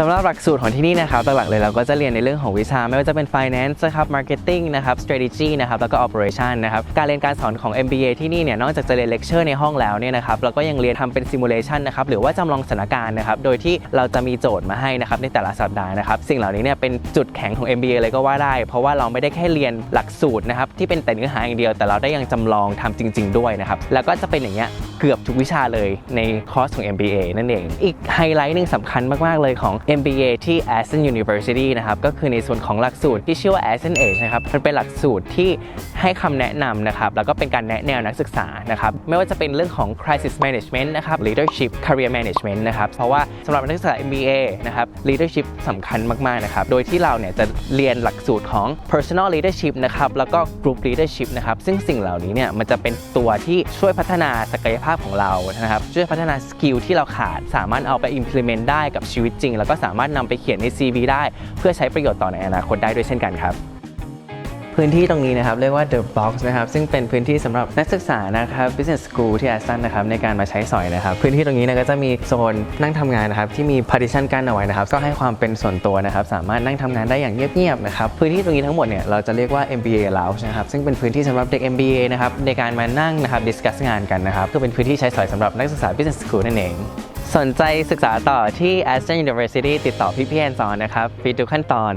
สำหรับหลักสูตรของที่นี่นะครับหลักๆเลยเราก็จะเรียนในเรื่องของวิชา ไม่ว่าจะเป็น finance นะครับ marketing นะครับ strategy นะครับแล้วก็ operation นะครับการเรียนการสอนของ MBA ที่นี่เนี่ยนอกจากจะเรียนเลคเชอร์ในห้องแล้วเนี่ยนะครับเราก็ยังเรียนทำเป็น simulation นะครับหรือว่าจำลองสถานการณ์นะครับโดยที่เราจะมีโจทย์มาให้นะครับในแต่ละสัปดาห์นะครับสิ่งเหล่านี้เนี่ยเป็นจุดแข็งของ MBA เลยก็ว่าได้ เพราะว่าเราไม่ได้แค่เรียนหลักสูตรนะครับที่เป็นแต่เนื้อหาอย่างเดียว แต่เราได้ยังจำลองทำจริง ๆ ด้วยนะครับแล้วก็จะเป็นอย่างเงี้ย เกือบทุกวิชาเลยในคอร์สของ MBA นั่นเอง อีกไฮไลท์หนึ่งสำคัญมาก ๆ เลยของ MBA ที่ Aston University นะครับ ก็คือในส่วนของหลักสูตรที่ชื่อว่า Aston Age นะครับ มันเป็นหลักสูตรที่ให้คำแนะนำนะครับ แล้วก็เป็นการแนะแนวนักศึกษานะครับ ไม่ว่าจะเป็นเรื่องของ crisis management นะครับ leadership career management นะครับ เพราะว่าสำหรับนักศึกษา MBA นะครับ leadership สำคัญมาก ๆ นะครับ โดยที่เราเนี่ยจะเรียนหลักสูตรของ personal leadership นะครับ แล้วก็ group leadership นะครับ ซึ่งสิ่งเหล่านี้เนี่ยมันจะเป็นตัวที่ช่วยพัฒนาศักยภาพของเรานะครับช่วยพัฒนาสกิลที่เราขาด สามารถเอาไป implement ได้กับชีวิตจริง แล้วก็สามารถนำไปเขียนใน CV ได้ เพื่อใช้ประโยชน์ต่อในอนาคตได้ด้วยเช่นกันครับ พื้นที่ตรงนี้นะครับ เรียกว่า The Box นะครับ ซึ่งเป็นพื้นที่สำหรับนักศึกษานะครับ Business School ที่ Aston นนะครับในการมาใช้สอยนะครับ พื้นที่ตรงนี้นยก็จะมีโซนนั่งทำงานนะครับที่มี partition กั้นเอาไว้นะครับ ก็ให้ความเป็นส่วนตัวนะครับ สามารถนั่งทำงานได้อย่างเงียบๆนะครับ พื้นที่ตรงนี้ทั้งหมดเนี่ยเราจะเรียกว่า MBA Lounge นะครับ ซึ่งเป็นพื้นที่สำหรับเด็ก MBA นะครับในการมานั่งนะครับ discuss งานกันนะครับคือเป็นพื้นที่ใช้สอยสำหรับนักศึกษา Business School นั่นเองสนใจศึกษาต่อที่ Aston University ติดต่อพี่พี่แอนซอนนะครับไปดูขั้นตอน